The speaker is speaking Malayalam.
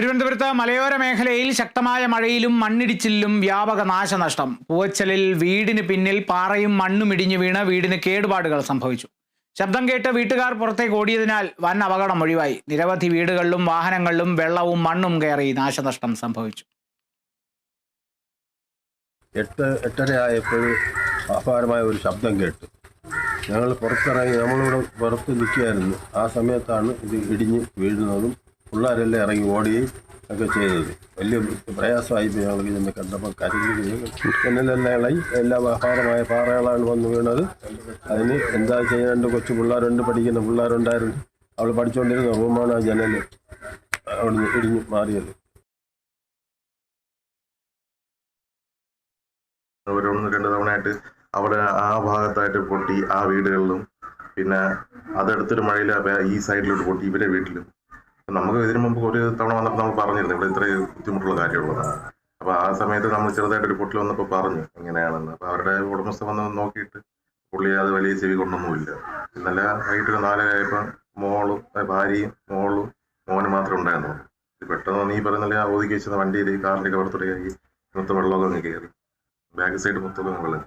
തിരുവനന്തപുരത്ത് മലയോര മേഖലയിൽ ശക്തമായ മഴയിലും മണ്ണിടിച്ചിലും വ്യാപക നാശനഷ്ടം. പൂവച്ചലിൽ വീടിന് പിന്നിൽ പാറയും മണ്ണും ഇടിഞ്ഞു വീണ് വീടിന് കേടുപാടുകൾ സംഭവിച്ചു. ശബ്ദം കേട്ട് വീട്ടുകാർ പുറത്തേക്ക് ഓടിയതിനാൽ വൻ അപകടം ഒഴിവായി. നിരവധി വീടുകളിലും വാഹനങ്ങളിലും വെള്ളവും മണ്ണും കയറി നാശനഷ്ടം സംഭവിച്ചു. എട്ട് എട്ടര ആയപ്പോൾ അപാരമായ ഒരു ശബ്ദം കേട്ടു. ഞങ്ങൾ പുറത്തിറങ്ങി നമ്മളിവിടെ പുറത്ത് നിൽക്കുകയായിരുന്നു. ആ സമയത്താണ് ഇത് ഇടിഞ്ഞ് വീഴുന്നതും പിള്ളേരെല്ലാം ഇറങ്ങി ഓടുകയും ഒക്കെ ചെയ്തത്. വലിയ പ്രയാസമായി പോയി ഞങ്ങൾ ഇതിനെ കണ്ടപ്പോൾ കരുതുകയും ജനലെല്ലാം ഇളകി. എല്ലാ അപാരമായ പാറകളാണ് വന്നു വീണത്. അതിന് എന്താ ചെയ്യാണ്ട് കൊച്ചു പിള്ളേരുണ്ട് പഠിക്കുന്ന പിള്ളേരുണ്ടായിരുന്നു. അവൾ പഠിച്ചുകൊണ്ടിരുന്ന റൂമാണ് ആ ജനൽ. അവിടുന്ന് ഇടിഞ്ഞ് മാറിയത്. ഒന്ന് രണ്ട് തവണയായിട്ട് അവിടെ ആ ഭാഗത്തായിട്ട് പൊട്ടി ആ വീടുകളിലും. പിന്നെ അതെടുത്തൊരു മഴയിൽ ഈ സൈഡിലോട്ട് പൊട്ടി ഇവരെ വീട്ടിലും. നമുക്ക് ഇതിനു മുമ്പ് ഒരു തവണ വന്നപ്പോൾ നമ്മൾ പറഞ്ഞിരുന്നു ഇവിടെ ഇത്രയും ബുദ്ധിമുട്ടുള്ള കാര്യമുള്ളതാണ് അപ്പൊ ആ സമയത്ത് നമ്മൾ ചെറുതായിട്ട് ഒരു പൊട്ടിൽ വന്നപ്പോൾ പറഞ്ഞു ഇങ്ങനെയാണെന്ന്. അപ്പോൾ അവരുടെ ഉടമസ്ഥ വന്ന് നോക്കിയിട്ട് പുള്ളി അത് വലിയ ചെവി കൊണ്ടൊന്നുമില്ല. ഇന്നലെ വൈകിട്ട് ഒരു നാലരയായപ്പോൾ മോളും ഭാര്യയും മോളും മോനും മാത്രമേ ഉണ്ടായിരുന്നുള്ളൂ. ഇത് പെട്ടെന്ന് നീ പറയുന്നില്ല ആ ഒതുക്കി വെച്ചത് വണ്ടിയിൽ കാറിന്റെ കവർത്തുടയായി മൊത്തം വെള്ളമൊക്കെ അങ്ങ് കയറി. ബാക്ക് സൈഡ് മൊത്തം വെള്ളം